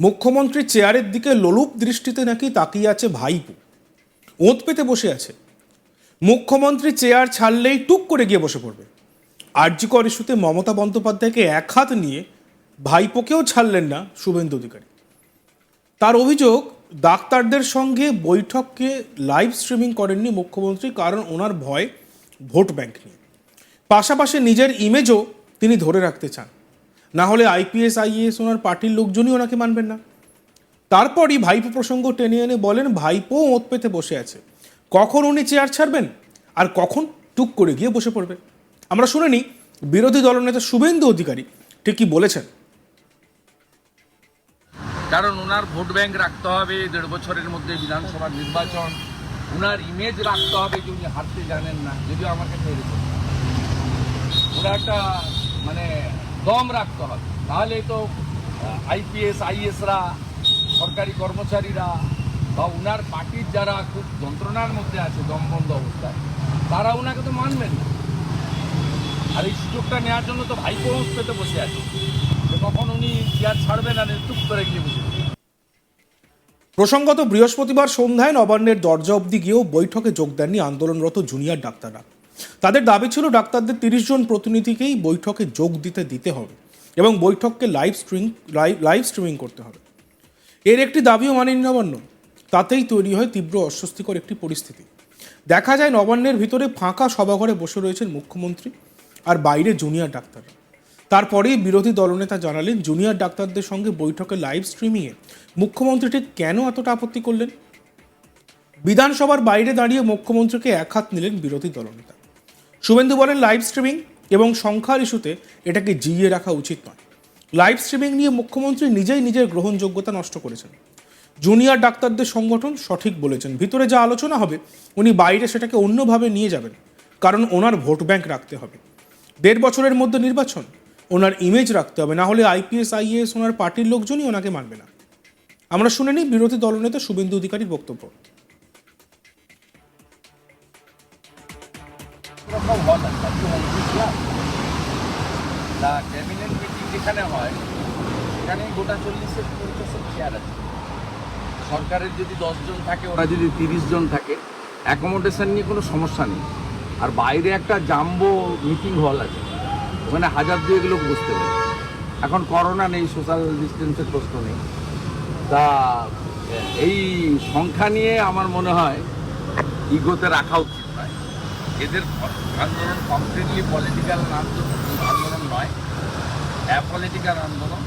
মুখ্যমন্ত্রীর চেয়ারের দিকে লোলুপ দৃষ্টিতে নাকি তাকিয়ে আছে ভাইপো। ওঁত পেতে বসে আছে। মুখ্যমন্ত্রী চেয়ার ছাড়লেই টুক করে গিয়ে বসে পড়বে। আর্যিকর ইস্যুতে মমতা বন্দ্যোপাধ্যায়কে এক হাত নিয়ে ভাইপোকেও ছাড়লেন না শুভেন্দু অধিকারী। তার অভিযোগ, ডাক্তারদের সঙ্গে বৈঠককে লাইভ স্ট্রিমিং করেননি মুখ্যমন্ত্রী কারণ ওনার ভয় ভোট ব্যাংক নিয়ে। পাশাপাশি নিজের ইমেজও তিনি ধরে রাখতে চান। না হলে আইপিএস আইএএস ওনার পার্টির লোকজনই ওনাকে মানবেন না। তারপরই ভাইপো প্রসঙ্গ টেনে এনে বলেন, ভাইপো ওঁত পেতে বসে আছে। কখন উনি চেয়ার ছাড়বেন? আর কখন টুক করে গিয়ে বসে পড়বে? আমরা শুনে নিই, বিরোধী দলনেতা শুভেন্দু অধিকারী ঠিক কি বলেছেন। কারণ ওনার ভোট ব্যাংক রাখতে হবে, দেড় বছরের মধ্যে বিধানসভার নির্বাচন। ওনার ইমেজ রাখতে হবে যে উনি হারতে জানেন না, যদিও আমার কাছে ওনার একটা মানে দম রাখতে হবে। তাহলে তো আইপিএস আইএসরা সরকারি কর্মচারীরা বা ওনার পার্টির যারা খুব যন্ত্রণার মধ্যে আছে, দমবন্ধ অবস্থায়, তারা ওনাকে তো মানবেন না। আর এই সুযোগটা নেওয়ার জন্য তো ভাইপো পেতে বসে আছে। কখন উনি চেয়ার ছাড়বেন আর টুক করে গিয়ে বসে প্রসঙ্গত বৃহস্পতিবার সন্ধ্যায় নবান্নের দরজা অবধি গিয়েও বৈঠকে যোগ দেননি আন্দোলনরত জুনিয়র ডাক্তাররা। তাদের দাবি ছিল ডাক্তারদের তিরিশ জন প্রতিনিধিকেই বৈঠকে যোগ দিতে দিতে হবে এবং বৈঠককে লাইভ স্ট্রিং লাইভ স্ট্রিমিং করতে হবে। এর একটি দাবিও মানেনি নবান্ন তাতেই তৈরি হয় তীব্র অস্বস্তিকর একটি পরিস্থিতি। দেখা যায় নবান্নের ভিতরে ফাঁকা সভাঘরে বসে রয়েছেন মুখ্যমন্ত্রী আর বাইরে জুনিয়র ডাক্তাররা তারপরেই বিরোধী দলনেতা জানালেন, জুনিয়র ডাক্তারদের সঙ্গে বৈঠকে লাইভ স্ট্রিমিংয়ে মুখ্যমন্ত্রী ঠিক কেন এতটা আপত্তি করলেন? বিধানসভার বাইরে দাঁড়িয়ে মুখ্যমন্ত্রীকে এক হাত নিলেন বিরোধী দলনেতা। শুভেন্দু বলেন লাইভ স্ট্রিমিং এবং সংখ্যার ইস্যুতে এটাকে জিইয়ে রাখা উচিত নয়। লাইভ স্ট্রিমিং নিয়ে মুখ্যমন্ত্রী নিজেই নিজের গ্রহণযোগ্যতা নষ্ট করেছেন। জুনিয়র ডাক্তারদের সংগঠন সঠিক বলেছেন। ভিতরে যা আলোচনা হবে, উনি বাইরে সেটাকে অন্যভাবে নিয়ে যাবেন, কারণ ওনার ভোট ব্যাংক রাখতে হবে। দেড় বছরের মধ্যে নির্বাচন, ওনার ইমেজ রাখতে হবে, না হলে আইপিএস আইএএস ওনার পার্টির লোকজনই ওনাকে মানবে না। আমরা শুনে নিই বিরোধী দলনেতা শুভেন্দু অধিকারীর বক্তব্য। তা ক্যাবিনেট মিটিং যেখানে হয় সেখানে গোটা চল্লিশের পঞ্চাশের চেয়ার আছে। সরকারের যদি দশজন থাকে, ওরা যদি তিরিশ জন থাকে অ্যাকোমোডেশন নিয়ে কোনো সমস্যা নেই। আর বাইরে একটা জাম্বো মিটিং হল আছে, ওখানে হাজার দুয়েক লোক বসতে পারে। এখন করোনা নেই সোশ্যাল ডিস্টেন্সের প্রশ্ন নেই। তা, এই সংখ্যা নিয়ে আমার মনে হয় ইগোতে রাখা উচিত। এদের আন্দোলন কমপ্লিটলি পলিটিক্যাল আন্দোলন নয় অ্যাপলিটিক্যাল আন্দোলন।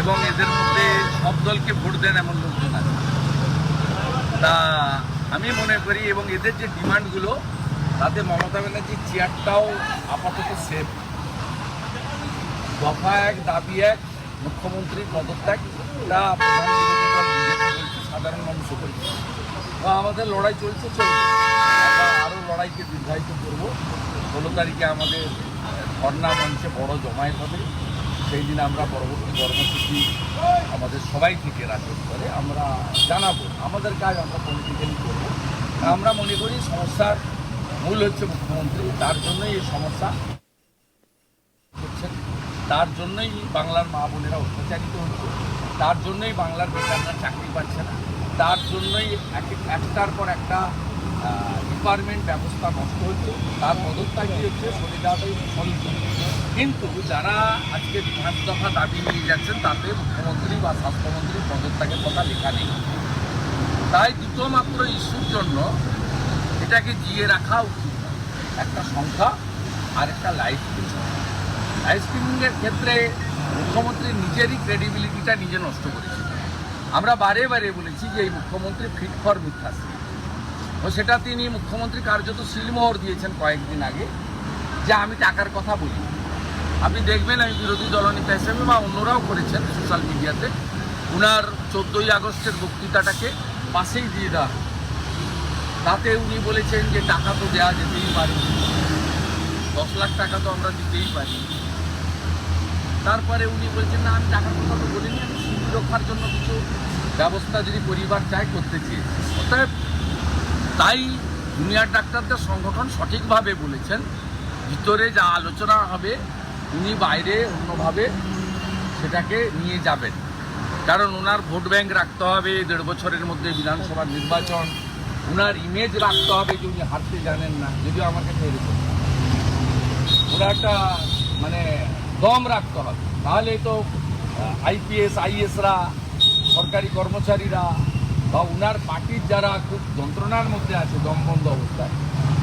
এবং এদের মধ্যে সব দলকে ভোট দেন এমন লোকজন আছে। তা আমি মনে করি এবং এদের যে ডিমান্ডগুলো, তাতে মমতা ব্যানার্জির চেয়ারটাও আপাতত সেফ দফা এক, দাবি এক, মুখ্যমন্ত্রীর পদত্যাগ, তা প্রধান বিরোধী দল বিজেপি বলছে সাধারণ মানুষও বলছে বা আমাদের লড়াই চলছে চলছে আমরা আরও লড়াইকে দীর্ঘায়িত করব। ষোলো তারিখে আমাদের ধর্ণা মঞ্চে বড় জমায়েত হবে। সেই দিন আমরা পরবর্তী কর্মসূচি আমাদের সবাই থেকে রাজ্য স্তরে আমরা জানাব। আমাদের কাজ আমরা পলিটিক্যালি করব। আমরা মনে করি সমস্যার মূল হচ্ছে মুখ্যমন্ত্রী। তার জন্যই এই সমস্যা তার জন্যই বাংলার মা বোনেরা অত্যাচারিত হচ্ছে। তার জন্যই বাংলার বেকাররা চাকরি পাচ্ছে না। তার জন্যই এক- একটার পর একটা ডিপার্টমেন্ট ব্যবস্থা নষ্ট হচ্ছে। তার পদত্যাগই হচ্ছে? সলিদারই সলিউশন কিন্তু যারা আজকে দফা দাবি নিয়ে যাচ্ছেন, তাতে মুখ্যমন্ত্রী বা স্বাস্থ্যমন্ত্রীর পদত্যাগের কথা লেখা নেই। তাই দুটো মাত্র ইস্যুর জন্য এটাকে জিয়ে রাখা উচিত একটা সংখ্যা আর একটা লাইফ আইসক্রিমিংয়ের ক্ষেত্রে মুখ্যমন্ত্রী নিজেরই ক্রেডিবিলিটিটা নিজে নষ্ট করেছে। আমরা বারে বারে বলেছি যে এই মুখ্যমন্ত্রী ফিট ফর মিথ্যাশ্রী ও সেটা তিনি মুখ্যমন্ত্রী কার্যত সিলমোহর দিয়েছেন কয়েকদিন আগে, যে আমি টাকার কথা বলি। আপনি দেখবেন আমি বিরোধী দলনেতা হিসেবে বা অন্যরাও করেছেন সোশ্যাল মিডিয়াতে উনার চোদ্দোই আগস্টের বক্তৃতাটাকে পাশেই দিয়ে দেওয়া। তাতে উনি বলেছেন যে টাকা তো দেওয়া যেতেই পারে। দশ লাখ টাকা তো আমরা দিতেই পারি। তারপরে উনি বলছেন, না, আমি টাকার কথা তো বলিনি, আমি শিল্পী রক্ষার জন্য কিছু ব্যবস্থা যদি পরিবার চায় করতে চেয়েছি অতএব তাই জুনিয়র ডাক্তারদের সংগঠন সঠিকভাবে বলেছেন, ভিতরে যা আলোচনা হবে, উনি বাইরে অন্যভাবে সেটাকে নিয়ে যাবেন। কারণ ওনার ভোট ব্যাংক রাখতে হবে, দেড় বছরের মধ্যে বিধানসভা নির্বাচন। ওনার ইমেজ রাখতে হবে যে উনি হারতে জানেন না, যদিও আমার কাছে এরকম। ওরা একটা মানে দম রাখতে হবে। তাহলে তো আইপিএস আইএসরা সরকারি কর্মচারীরা বা উনার পার্টির যারা খুব যন্ত্রণার মধ্যে আছে, দমবন্ধ অবস্থায়,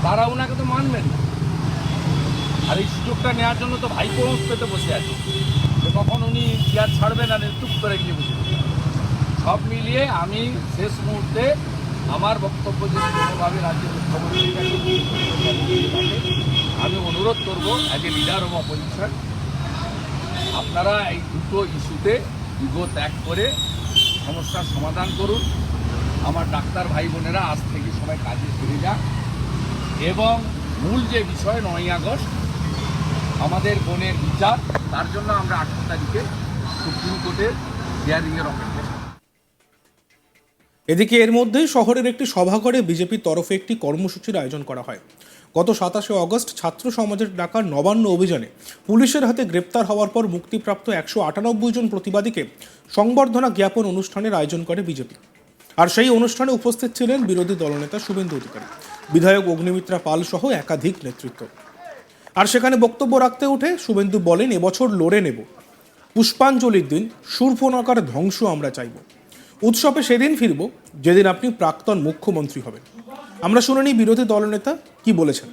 তারা ওনাকে তো মানবেন না। আর এই সুযোগটা নেওয়ার জন্য তো ভাই ভাইপো পেতে বসে আছে। যে কখন উনি চেয়ার ছাড়বেন আর টুক করে গিয়ে বসে সব মিলিয়ে আমি শেষ মুহূর্তে আমার বক্তব্য যদি কোনোভাবে রাজ্যের মুখ্যমন্ত্রীর কাছে আমি অনুরোধ করব as a leader of opposition আপনারা এই দুটো ইস্যুতে ইগো ত্যাগ করে সমস্যার সমাধান করুন। আমার ডাক্তার ভাই বোনেরা আজ থেকে সবাই কাজে ফিরে যাক। এবং মূল যে বিষয় নয় আগস্ট, আমাদের বোনের বিচার, তার জন্য আমরা আঠারো তারিখে সুপ্রিম কোর্টের হিয়ারিংয়ের অপেক্ষা এদিকে এর মধ্যেই শহরের একটি সভাঘরে বিজেপির তরফে একটি কর্মসূচির আয়োজন করা হয়। গত সাতাশে অগস্ট ছাত্র সমাজের ডাকা নবান্ন অভিযানে পুলিশের হাতে গ্রেপ্তার হওয়ার পর মুক্তিপ্রাপ্ত একশো আটানব্বই জন প্রতিবাদীকে সংবর্ধনা জ্ঞাপন অনুষ্ঠানের আয়োজন করে বিজেপি। আর সেই অনুষ্ঠানে উপস্থিত ছিলেন বিরোধী দলনেতা শুভেন্দু অধিকারী, বিধায়ক অগ্নিমিত্রা পাল সহ একাধিক নেতৃত্ব। আর সেখানে বক্তব্য রাখতে উঠে শুভেন্দু বলেন, এবছর লড়ে নেব। পুষ্পাঞ্জলির দিন, সুরফোনাকার ধ্বংস আমরা চাইব। উৎসবে সেদিন ফিরব, যেদিন আপনি প্রাক্তন মুখ্যমন্ত্রী হবেন। আমরা শুনে নিই বিরোধী দলনেতা কি বলেছেন?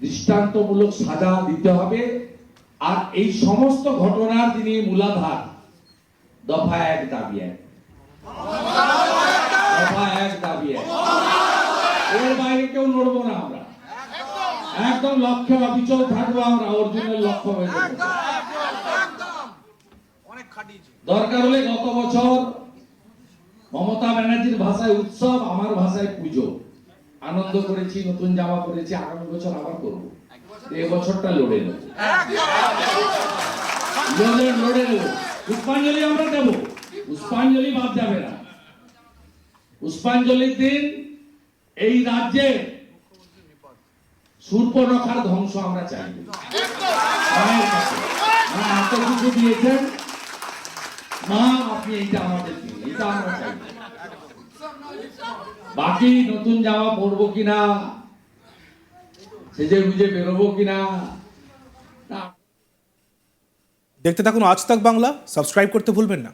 দৃষ্টান্তমূলক সাজা দিতে হবে। আর এই সমস্ত ঘটনার যিনি মূলাধার দফা এক দাবি এক। এক দাবি এক। এর বাইরে কেউ লড়বো না আমরা। একদম লক্ষ্যে অবিচল থাকব আমরা অর্জুনের লক্ষ্য হয়ে যাব। দরকার হলে গত বছর মমতা ব্যানার্জির ভাষায় উৎসব আমার ভাষায় পুজো। আনন্দ করেছি নতুন জামা পরেছি আগামী বছর আবার করব। এ বছরটা লড়ে নেব। লড়ে লড়ে নেব। পুষ্পাঞ্জলি আমরা দেব। পুষ্পাঞ্জলি বাদ যাবে না। পুষ্পাঞ্জলির দিন এই রাজ্যে ধ্বংস আমরা চাই দিয়েছেন। মা, আপনি এইটা আমাদের আমরা চাই। বাকি নতুন জামা পরবো কিনা? সেজে গুজে বেরোবো কিনা? দেখতে থাকুন আজ তাক বাংলা। সাবস্ক্রাইব করতে ভুলবেন না।